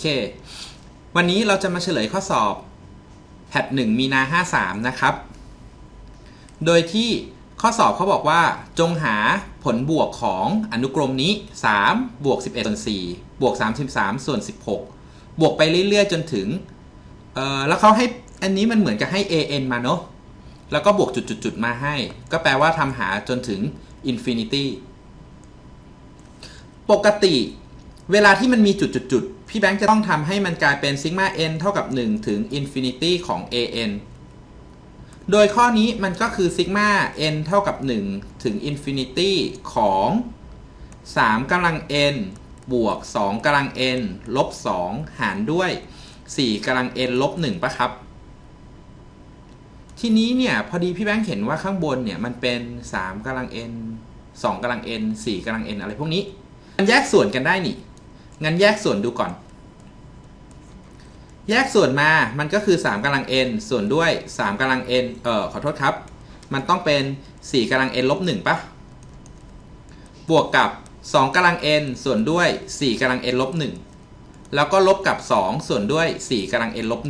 เค วันนี้เราจะมาเฉลยข้อสอบแพทหนึ่งมีนา53 นะครับ โดยที่ข้อสอบเขาบอกว่าจงหาผลบวกของอนุกรมนี้ 3 บวก 11 ส่วน 4 บวก 33 ส่วน 16 บวกไปเรื่อย ๆ จนถึง เอ่อ แล้วเขาให้ อันนี้มันเหมือนกับให้ an มาเนาะ แล้วก็บวกจุดๆ มาให้ ก็แปลว่าทำหาจนถึง infinity ปกติ เวลาที่มันมีจุดๆๆพี่แบงค์จะต้องทำให้มันกลายเป็นซิกมา n เท่ากับ 1 ถึง infinity ของ an โดยข้อนี้มันก็คือซิกมา n เท่ากับ 1 ถึง infinity ของ 3กำลัง n บวก 2กำลัง n ลบ 2 หารด้วย 4กำลัง n ลบ1ปะครับ ทีนี้เนี่ย พอดีพี่แบงค์เห็นว่าข้างบนเนี่ย มันเป็น 3กำลัง n 2กำลัง n 4กำลัง n อะไรพวกนี้ มันแยกส่วนกันได้นี่ งั้นแยกส่วนดูก่อน แยกส่วนมา มันก็คือ 3กำลัง n ส่วนด้วย 3กำลัง n เอ่อ ขอโทษครับ มันต้องเป็น 4กำลัง n ลบ1ปะบวกกับ 2กำลัง n ส่วนด้วย 4กำลัง n ลบ1แล้วก็ลบกับ 2 ส่วนด้วย 4กำลัง n ลบ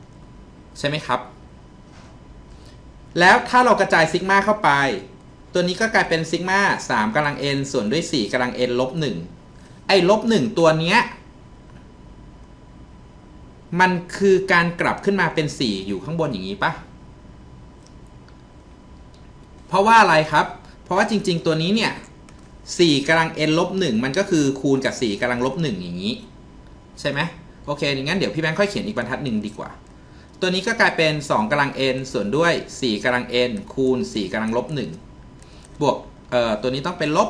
1ใช่ไหมครับ แล้วถ้าเรากระจายซิกมาเข้าไป ตัวนี้ก็กลายเป็นซิกมา3กำลัง n ส่วนด้วย 4กำลัง n ลบ1 ไอ้ลบ1ตัวเนี้ย มันคือการกลับขึ้นมาเป็น 4 อยู่ข้างบนอย่างนี้ปะเพราะว่าอะไรครับ เพราะว่าจริง ๆ ตัวนี้เนี่ย4กำลัง n ลบ1มันก็คือคูณกับ4กำลังลบ1อย่างนี้ ใช่ไหมโอเคงั้นเดี๋ยวพี่แบงค์ค่อยเขียนอีกบรรทัดหนึ่งดีกว่า ตัวนี้ก็กลายเป็น 2กำลัง n ส่วนด้วย 4กำลัง n คูณ 4กำลังลบ1บวกเอ่อตัวนี้ต้องเป็นลบ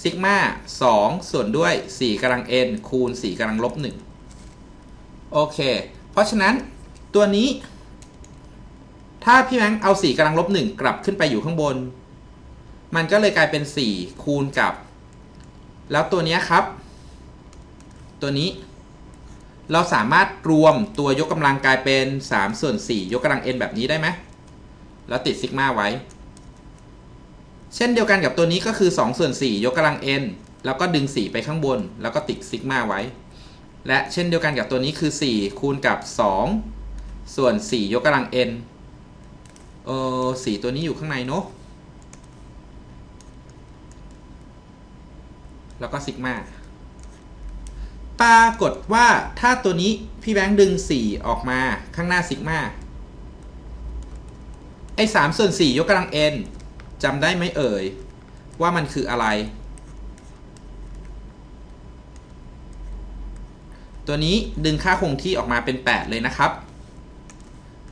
ซิกมา2ส่วนด้วย 4กำลัง n คูณ 4กำลังลบ1โอเค เพราะฉะนั้นตัวนี้ ถ้าพี่แบงค์เอา 4กำลังลบ1กลับขึ้นไปอยู่ข้างบน มันก็เลยกลายเป็น 4 คูณกับ แล้วตัวนี้ครับ ตัวนี้ เราสามารถรวมตัวยกกำลังกลายเป็น 3 ส่วน 4 ยกกำลัง n แบบนี้ได้ไหมแล้วติดซิกมาไว้ เช่นเดียวกันกับตัวนี้ก็คือ2ส่วน4ยกกำลัง n แล้วก็ดึง 4 ไปข้างบน แล้วก็ติดซิกมาไว้ และเช่นเดียวกันกับตัวนี้คือ 4 คูณกับ 2 ส่วน 4 ยกกำลัง n เออ4ตัวนี้อยู่ข้างในเนาะแล้วก็ซิกมาปรากฏว่าถ้าตัวนี้พี่แบงค์ดึง 4 ออกมาข้างหน้าซิกมาไอ้3ส่วน 4 ยกกำลัง n จำได้ไหมเอ่ย ว่ามันคืออะไร ตัวนี้ดึงค่าคงที่ออกมาเป็น 8 เลยนะครับ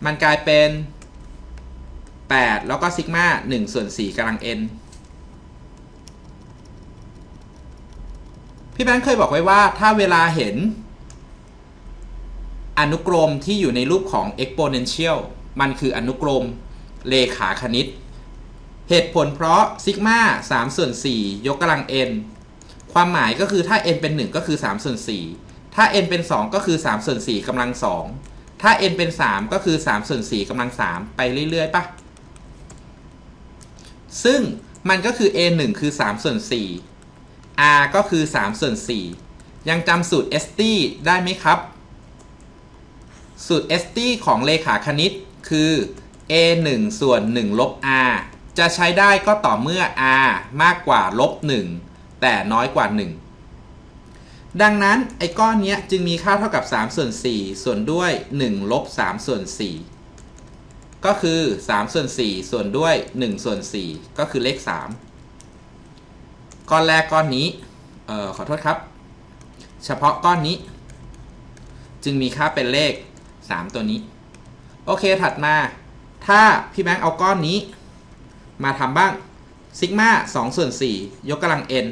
มันกลายเป็น 8 แล้วก็ซิกมา1ส่วน4กำลัง n พี่แบงค์เคยบอกไว้ว่าถ้าเวลาเห็น อนุกรมที่อยู่ในรูปของ exponential มันคืออนุกรมเลขาคณิต เหตุผลเพราะซิกมา3ส่วน4ยกกำลัง n ความหมายก็คือถ้า n เป็น 1 ก็คือ3ส่วน4ถ้า n เป็น 2 ก็คือ3ส่วน4กำลัง 2 ถ้า n เป็น 3 ก็คือ3ส่วน4กำลัง 3 ไปเรื่อย ๆปะซึ่งมันก็คือ a 1คือ3ส่วน4 r ก็คือ3ส่วน4ยังจำสูตร st ได้ไหมครับ สูตร st ของเลขาคณิตคือ a 1ส่วน1ลบ r จะใช้ได้ก็ต่อเมื่อ r มากกว่าลบ1แต่น้อยกว่า 1 ดังนั้นไอ้ก้อนนี้จึงมีค่าเท่ากับ3ส่วน4ส่วนด้วย1ลบ3ส่วน4ก็คือ3ส่วน4ส่วนด้วย1ส่วน4ก็คือเลข 3 ก้อนแรกก้อนนี้เอ่อขอโทษครับ เฉพาะก้อนนี้ จึงมีค่าเป็นเลข 3 ตัวนี้ โอเคถัดมา ถ้าพี่แบงค์เอาก้อนนี้ มาทำบ้างซิกมา2ส่วน4ยกกำลัง n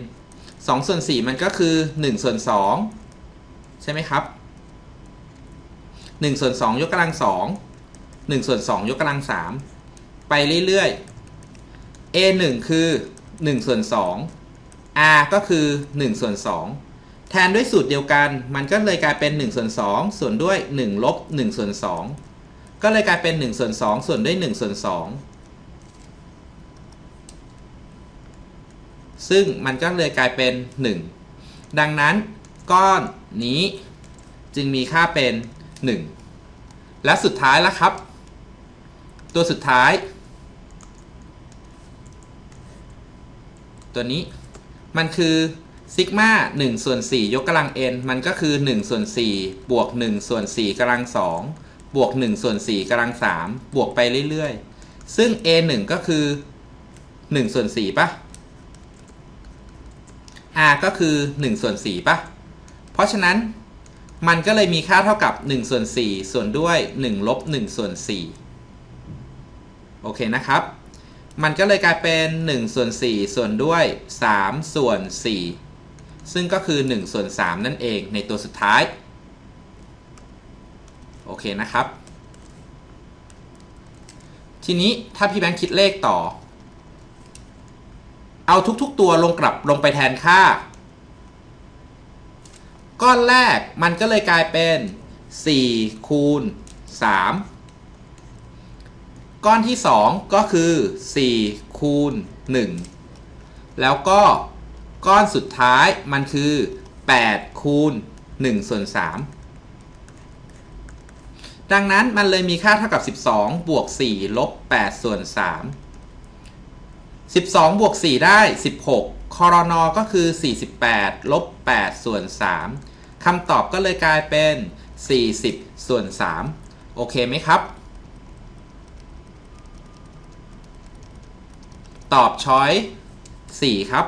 2ส่วน4มันก็คือ1ส่วน2ใช่ไหมครับ1ส่วน2ยกกำลัง 2 1ส่วน2ยกกำลัง 3 ไปเรื่อยๆ a 1คือ1ส่วน2 r ก็คือ1ส่วน2 แทนด้วยสูตรเดียวกัน มันก็เลยกลายเป็น1ส่วน2ส่วนด้วย1ลบ1ส่วน2ก็เลยกลายเป็น1ส่วน2ส่วนด้วย1ส่วน2 ซึ่งมันก็เลยกลายเป็น 1 ดังนั้นก้อนนี้จึงมีค่าเป็น 1 และสุดท้ายแล้วครับ ตัวสุดท้าย ตัวนี้มันคือซิกมา1ส่วน4ยกกำลัง n มันก็คือ1ส่วน4บวก1ส่วน4กำลัง2บวก1ส่วน4กำลัง3บวกไปเรื่อยๆ ซึ่ง a 1ก็คือ1ส่วน4ป่ะ r ก็คือ1ส่วน4ป่ะ เพราะฉะนั้นมันก็เลยมีค่าเท่ากับ1ส่วน4ส่วนด้วย1ลบ1ส่วน4โอเคนะครับ มันก็เลยกลายเป็น1ส่วน4ส่วนด้วย3ส่วน4ซึ่งก็คือ1ส่วน3นั่นเองในตัวสุดท้าย โอเคนะครับ ทีนี้ถ้าพี่แบงค์คิดเลขต่อ เอาทุกๆตัวลงกลับลงไปแทนค่า ก้อนแรกมันก็เลยกลายเป็น 4 คูณ 3 ก้อนที่ 2 ก็คือ 4 คูณ 1 แล้วก็ก้อนสุดท้ายมันคือ 8 คูณ1ส่วน3ดังนั้นมันเลยมีค่าเท่ากับ 12 บวก 4 ลบ 8 ส่วน 3 12 บวก 4 ได้ 16 คอรนอก็คือ 48 ลบ 8 ส่วน 3 คำตอบก็เลยกลายเป็น 40 ส่วน 3 โอเคไหมครับ ตอบช้อย 4 ครับ